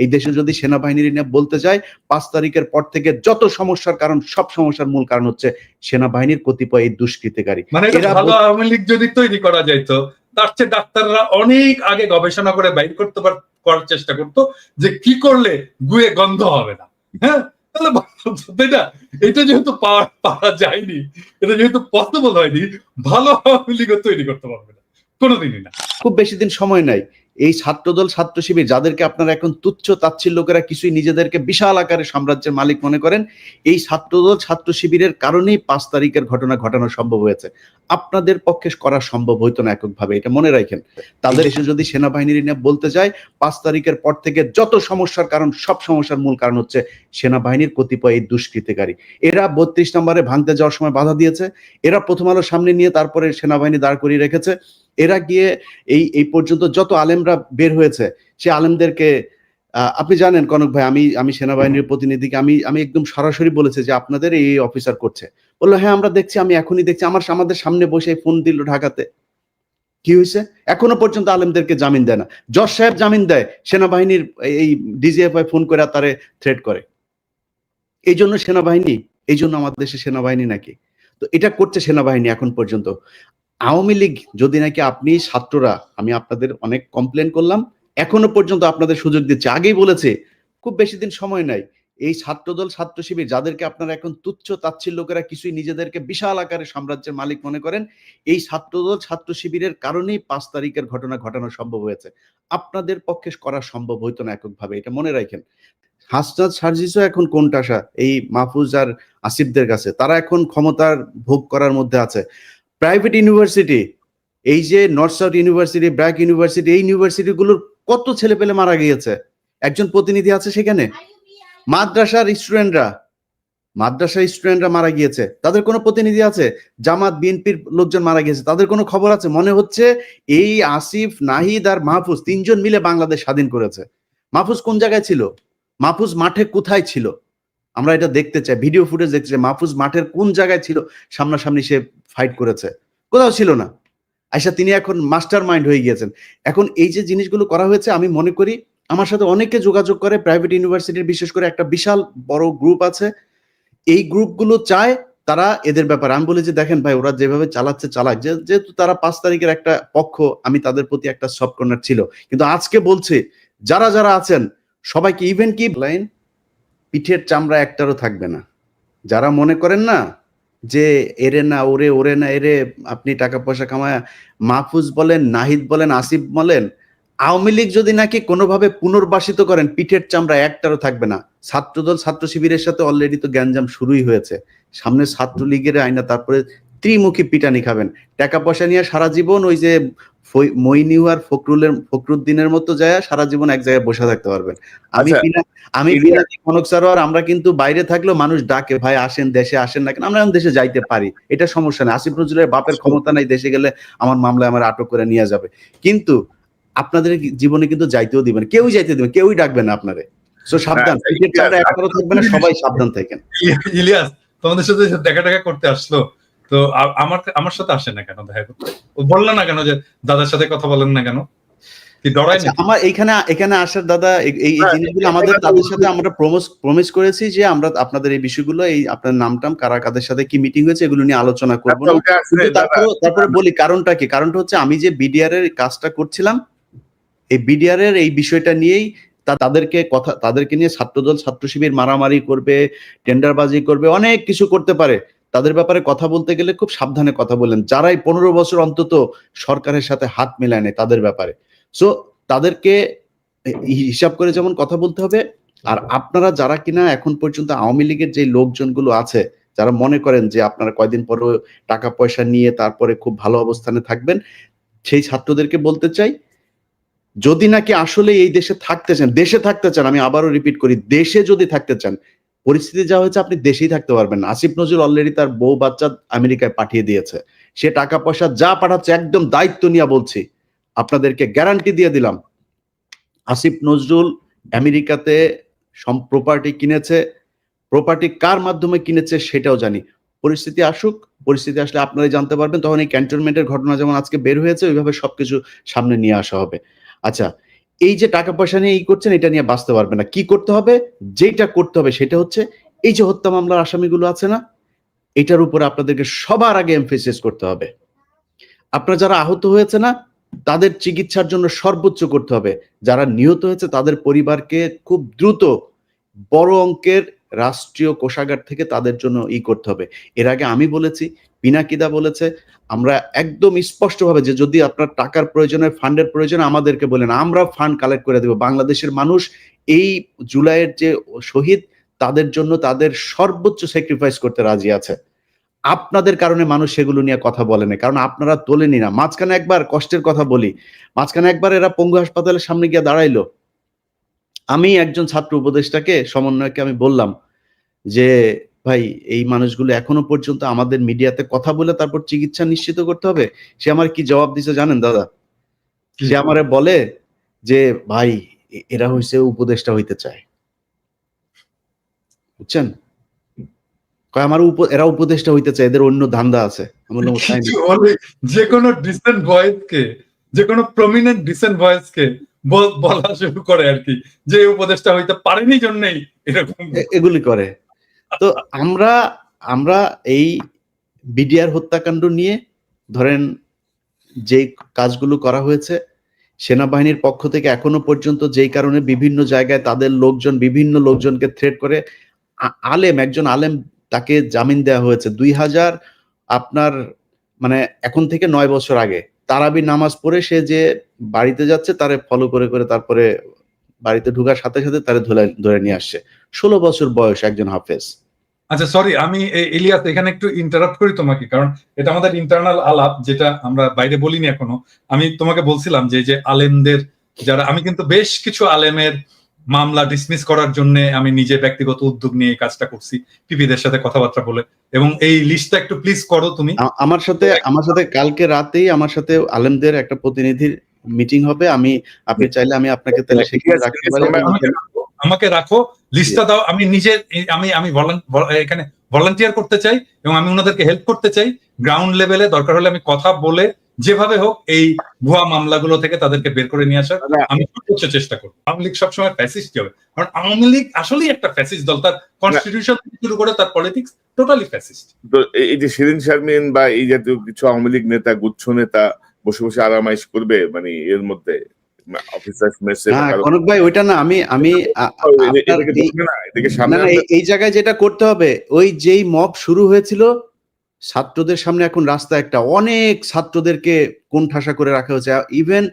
এই দেশে যদি সেনাবাহিনীর নিয়ে বলতে যায় পাঁচ তারিখের পর থেকে যত সমস্যার কারণ সব সমস্যার মূল কারণ হচ্ছে সেনাবাহিনীর কতিপয় এই দুষ্কৃতিকারী। মানে ভালো আওয়ামী লীগ যদি তৈরি করা যাইতো তার চেয়ে ডাক্তাররা অনেক আগে গবেষণা করে বাইর করতে পার- করার চেষ্টা করতো যে কি করলে গুয়ে গন্ধ হবে না। হ্যাঁ? তাহলে তাই না? এটা যেহেতু পাওয়া যায়নি এটা যেহেতু পসিবল হয়নি ভালো আওয়ামী লীগও তৈরি করতে পারবে না। কোনোদিনই না। খুব বেশি দিন সময় নাই। এই ছাত্রদল ছাত্র শিবির যাদেরকে আপনারা এখন তুচ্ছ তাচ্ছিল্য লোকেরা কিছুই নিজেদেরকে বিশাল আকারে সাম্রাজ্যের মালিক মনে করেন এই ছাত্রদল ছাত্র শিবিরের কারণেই পাঁচ তারিখের ঘটনা ঘটানো সম্ভব হয়েছে। আপনাদের পক্ষে করা সম্ভব হইতো না এককভাবে এটা মনে রাখেন। তাদের এসে যদি সেনাবাহিনীর নিয়ে বলতে যায় পাঁচ তারিখের পর থেকে যত সমস্যার কারণ সব সমস্যার মূল কারণ হচ্ছে সেনাবাহিনীর কতিপয় এই দুষ্কৃতিকারী। এরা বত্রিশ নম্বরে ভাঙতে যাওয়ার সময় বাধা দিয়েছে এরা প্রথম আলো সামনে নিয়ে তারপরে সেনাবাহিনী দাঁড় করিয়ে রেখেছে। এরা গিয়ে এই এই পর্যন্ত যত আলেমরা বের হয়েছে, সে আলেমদেরকে আপনি জানেন কনক ভাই, আমি আমি সেনাবাহিনীর প্রতিনিধিকে, আমি আমি একদম সরাসরি বলেছি যে আপনাদের এই অফিসার করছে। বলল হ্যাঁ আমরা দেখছি, আমি এখনই দেখছি, আমার আমাদের সামনে বসে ফোন দিল ঢাকাতে। কি হয়েছে? এখনও পর্যন্ত আলেমদেরকে জামিন দেয় না। জজ সাহেব জামিন দেয়, সেনাবাহিনীর এই ডিজিএফআই ফোন করে তারে থ্রেট করে। এই জন্য সেনাবাহিনী, এই জন্য আমাদের দেশে সেনাবাহিনী নাকি? তো এটা করছে সেনাবাহিনী এখন পর্যন্ত। আওয়ামী লীগ যদি নাকি আপনি ছাত্ররা, আমি আপনাদের অনেক কমপ্লেন করলাম, এখনও পর্যন্ত আপনাদের সুযোগ দিচ্ছে। আগেই বলেছে, খুব বেশি দিন সময় নাই। এই ছাত্রদল, ছাত্র শিবির যাদেরকে আপনারা এখন তুচ্ছ তাচ্ছিল্য লোকেরা কিছুই নিজেদেরকে বিশাল আকারে সাম্রাজ্যের মালিক মনে করেন, এই ছাত্রদল, ছাত্র শিবিরের কারণেই পাঁচ তারিখের ঘটনা ঘটানো সম্ভব হয়েছে। আপনাদের পক্ষে করা সম্ভব হইতো না এককভাবে, এটা মনে রাখেন। হাসনাত সার্জিসও এখন কোনটা আসা এই মাহফুজ আর আসিফদের কাছে। তারা এখন ক্ষমতার ভোগ করার মধ্যে আছে। প্রাইভেট ইউনিভার্সিটি এই যে North South University BRAC University এই ইউনিভার্সিটি গুলোর কত ছেলে পেলে মারা গিয়েছে? একজন প্রতিনিধি আছে সেখানে? মাদ্রাসার স্টুডেন্টরা মাদ্রাসার স্টুডেন্টরা মারা গিয়েছে। তাদের কোনো প্রতিনিধি আছে? জামাত, বিএনপির লোকজন মারা গিয়েছে। তাদের কোনো খবর আছে? মনে হচ্ছে এই আসিফ, নাহিদ আর মাহফুজ তিনজন মিলে বাংলাদেশ স্বাধীন করেছে। মাহফুজ কোন জায়গায় ছিল? মাহফুজ মাঠে কোথায় ছিল? আমরা এটা দেখতে চাই ভিডিও ফুটেজ দেখতে চাই। মাহফুজ মাঠের কোন জায়গায় ছিল? সামনাসামনি সে ফাইট করেছে। কোথাও ছিল না। আইসা তিনি এখন মাস্টার মাইন্ড হয়ে গিয়েছেন। এখন এই যে জিনিসগুলো করা হয়েছে, আমি মনে করি আমার সাথে অনেকে যোগাযোগ করে প্রাইভেট ইউনিভার্সিটির বিশেষ করে একটা বিশাল বড় গ্রুপ আছে। এই গ্রুপগুলো চায় তারা এদের ব্যাপারে। আমি বলি যে, দেখেন ভাই, ওরা যেভাবে চালাচ্ছে, চালাক। যেহেতু তারা পাঁচ তারিখের একটা পক্ষ, আমি তাদের প্রতি একটা সফট কর্নার ছিল। কিন্তু আজকে বলছে, যারা যারা আছেন, সবাইকে ইভেন কি লাইন পিঠের চামড়া একটারও থাকবে না। যারা মনে করেন না যে এরে না, ওরে ওরে না, এরে আপনি টাকা পয়সা কামায় মাহফুজ বলেন, নাহিদ বলেন, আসিফ বলেন, আওয়ামী লীগ যদি নাকি কোনোভাবে পুনর্বাসিত করেন, পিঠের চামড়া একটারও থাকবে না। ছাত্রদল, ছাত্র শিবিরের সাথে অলরেডি তো গ্যাঞ্জাম শুরুই হয়েছে। সামনে ছাত্রলীগের আইনা তারপরে ত্রিমুখী পিটানি খাবেন। টাকা পয়সা নিয়ে সারা জীবন ওই যে মইনিউ আর ফখরুলের ফখরুদ্দিনের মতো যায় সারা জীবন এক জায়গায় বসে থাকতে পারবেন। আমি আচ্ছা, আমি কনক সারোয়ার আমরা কিন্তু বাইরে থাকলেও মানুষ ডাকে ভাই আসেন দেশে আসেন না কেন? আমরা দেশে যাইতে পারি। এটা সমস্যা নেই। আসিফ নজরুলের বাপের ক্ষমতা নাই দেশে গেলে আমার মামলায় আমার আটক করে নিয়ে যাবে। কিন্তু আপনাদের জীবনে কিন্তু যাইতেও দিবেন। কেউই যাইতে দিবেন কেউই ডাকবে না আপনারে। তো সাবধান। হ্যাঁ, পিঠের চামড়া থাকবে না সবাই সাবধান থাকেন। ইলিয়াস তোমাদের সাথে দেখা দেখা করতে আসলো। তো আমার আমার সাথে আসে না কেন? দেখা করতে। ও বলল না কেন যে দাদার সাথে কথা বলেন না কেন? কি ডরাই আচ্ছা, আমার এখানে এখানে আসার দাদা এই হ্যাঁ, জিনিসগুলো আমাদের তাদের সাথে আমরা প্রমিস প্রমিস করেছি যে আমরা আপনাদের এই বিষয়গুলো এই আপনার নামটাম কারা কাদের সাথে কি মিটিং হয়েছে এগুলো নিয়ে আলোচনা করব। না আচ্ছা, দাদা। তারপরে তারপরে বলি কারণটা কি? কারণটা হচ্ছে আমি যে বিডিআর এর কাজটা করছিলাম এই বিডিআর এর এই বিষয়টা নিয়েই তা- তাদেরকে কথা তাদেরকে নিয়ে ছাত্রদল ছাত্র শিবির মারামারি করবে টেন্ডারবাজি করবে অনেক কিছু করতে পারে। তাদের ব্যাপারে কথা বলতে গেলে খুব সাবধানে কথা বললেন যারাই পনেরো বছর অন্তত সরকারের সাথে হাত মেলায় নেয় তাদের ব্যাপারে। সো তাদেরকে হিসাব করে যেমন কথা বলতে হবে। আর আপনারা যারা কিনা এখন পর্যন্ত আওয়ামী লীগের যে লোকজনগুলো আছে, যারা মনে করেন যে আপনারা কয়দিন পরে টাকা পয়সা নিয়ে তারপরে খুব ভালো অবস্থানে থাকবেন, সেই ছাত্রদেরকে বলতে চাই, যদি নাকি আসলে এই দেশে থাকতে চান, দেশে থাকতে চান, আমি আবারও রিপিট করি, দেশে যদি থাকতে চান পরিস্থিতি যা হয়েছে, আপনি দেশেই থাকতে পারবেন আসিফ নজরুল অলরেডি তার বউ বাচ্চা আমেরিকায় পাঠিয়ে দিয়েছে। সে টাকা পয়সা যা পাঠাচ্ছে, একদম দায়িত্ব নিয়ে বলছি, আপনাদেরকে গ্যারান্টি দিয়ে দিলাম। আসিফ নজরুল আমেরিকাতে প্রপার্টি কিনেছে। প্রপার্টি কার মাধ্যমে কিনেছে সেটাও জানি। পরিস্থিতি আসুক, পরিস্থিতি আসলে আপনারাই জানতে পারবেন। তখন এই ক্যান্টনমেন্টের ঘটনা যেমন আজকে বের হয়েছে, ওইভাবে সবকিছু সামনে নিয়ে আসা হবে। আচ্ছা এই যে টাকা পয়সা নিয়ে এই করছেন, এটা নিয়ে বাঁচতে পারবে না। কি করতে হবে? যেটা করতে হবে সেটা হচ্ছে, এই যে হত্যা মামলার আসামিগুলো আছে না, এটার উপরে আপনাদেরকে সবার আগে এমফেসিস করতে হবে। আপনারা যারা আহত হয়েছে না, তাদের চিকিৎসার জন্য সর্বোচ্চ করতে হবে। যারা নিহত হয়েছে, তাদের পরিবারকে খুব দ্রুত বড় অঙ্কের রাষ্ট্রীয় কোষাগার থেকে তাদের জন্য ই করতে হবে। এর আগে আমি বলেছি পিনাকিদা বলেছে, আমরা একদম স্পষ্টভাবে যে যদি আপনার টাকার প্রয়োজন হয় ফান্ডের প্রয়োজন, আমাদেরকে বলেন আমরা ফান্ড কালেক্ট করে দেব। বাংলাদেশের মানুষ এই জুলাইয়ের যে শহীদ, তাদের জন্য তাদের সর্বোচ্চ স্যাক্রিফাইস করতে রাজি আছে। আপনাদের কারণে মানুষ সেগুলো নিয়ে কথা বলে না, কারণ আপনারা তোলেনি না। মাঝখানে একবার কষ্টের কথা বলি, মাঝখানে একবার এরা পঙ্গু হাসপাতালের সামনে গিয়ে দাঁড়াইলো। আমি একজন ছাত্র উপদেষ্টাকে সমন্বয়কে আমি বললাম যে, ভাই, এই মানুষগুলো এখনও পর্যন্ত আমাদের মিডিয়াতে কথা বলে তারপর চিকিৎসা নিশ্চিত করতে হবে? সে আমার কি জবাব দিছে জানেন, দাদা? সে আমারে বলে যে, ভাই এরা হইছে উপদেষ্টা হইতে চায়। বুঝছেন? কয় আমার এরা উপদেষ্টা হইতে চায়, এদের অন্য ধান্দা আছে। যে কোনো ডিসেন্ট ভয়েস কে, যে কোনো প্রমিনেন্ট ডিসেন্ট ভয়েস কে বল- শুরু করে আর কি। যে উপদেশটা হইতে পারেনি জন্যই এরকম। এগুলি করে। তো আমরা আমরা এই বিডিআর হত্যাকাণ্ড নিয়ে ধরেন যে কাজগুলো করা হয়েছে, সেনাবাহিনীর পক্ষ থেকে এখনও পর্যন্ত যেই কারণে বিভিন্ন জায়গায় তাদের লোকজন, বিভিন্ন লোকজনকে থ্রেট করে আলেম, একজন আলেম তাকে জামিন দেওয়া হয়েছে। দুই হাজার আপনার মানে এখন থেকে নয় বছর আগে। তারাবি নামাজ পড়ে সে যে বাড়িতে যাচ্ছে, তারে ফলো করে করে তারপরে বাড়িতে ঢুকার সাথে সাথে তারে ধরে নিয়ে আসছে। ষোলো বছর বয়স একজন হাফেজ। আচ্ছা সরি আমি ইলিয়াস, এখানে একটু ইন্টারাপ্ট করি তোমাকে, কারণ এটা আমাদের ইন্টারনাল আলাপ, যেটা আমরা বাইরে বলিনি এখনও। আমি তোমাকে বলছিলাম যে যে আলেমদের যারা, আমি কিন্তু বেশ কিছু আলেমের মামলা ডিসমিস করার জন্য আমি নিজে ব্যক্তিগত উদ্যোগ নিয়ে কাজটা করছি পিপিদের সাথে কথাবার্তা বলে। এবং এই লিস্টটা একটু প্লিজ করো তুমি। আমার সাথে আমার সাথে কালকে রাতেই আমার সাথে আলেমদের একটা প্রতিনিধির মিটিং হবে। আমি আপনি চাইলে আমি আপনাকে তাহলে সেখানে রাখতে পারি। আমাকে রাখো, লিস্টটা দাও। আমি নিজে আমি আমি এখানে ভলান্টিয়ার করতে চাই এবং আমি ওনাদেরকে হেল্প করতে চাই। গ্রাউন্ড লেভেলে দরকার হলে আমি কথা বলে যেভাবে হোক এই ভুয়া মামলাগুলো থেকে তাদেরকে বের করে নিয়ে আসার আমি সর্বোচ্চ চেষ্টা করব। আওয়ামী লীগ সবসময় ফ্যাসিস্ট হবে। কারণ আওয়ামী লীগ আসলেই একটা ফ্যাসিস্ট দল। তার কনস্টিটিউশন থেকে শুরু করে তার পলিটিক্স টোটালি ফ্যাসিস্ট তো এই- যে শিরিন শারমিন বা এই জাতীয় কিছু আওয়ামী লীগ নেতা গুচ্ছ নেতা বসে বসে আরামাইশ করবে মানে এর মধ্যে অফিসার মেসে না কনক ভাই ওইটা না আমি আমি এই জায়গায় যেটা করতে হবে ওই যেই মব শুরু হয়েছিল ছাত্রদের সামনে এখন রাস্তা একটা অনেক ছাত্রদেরকে কোণঠাসা করে রাখা হয়েছে। ইভেন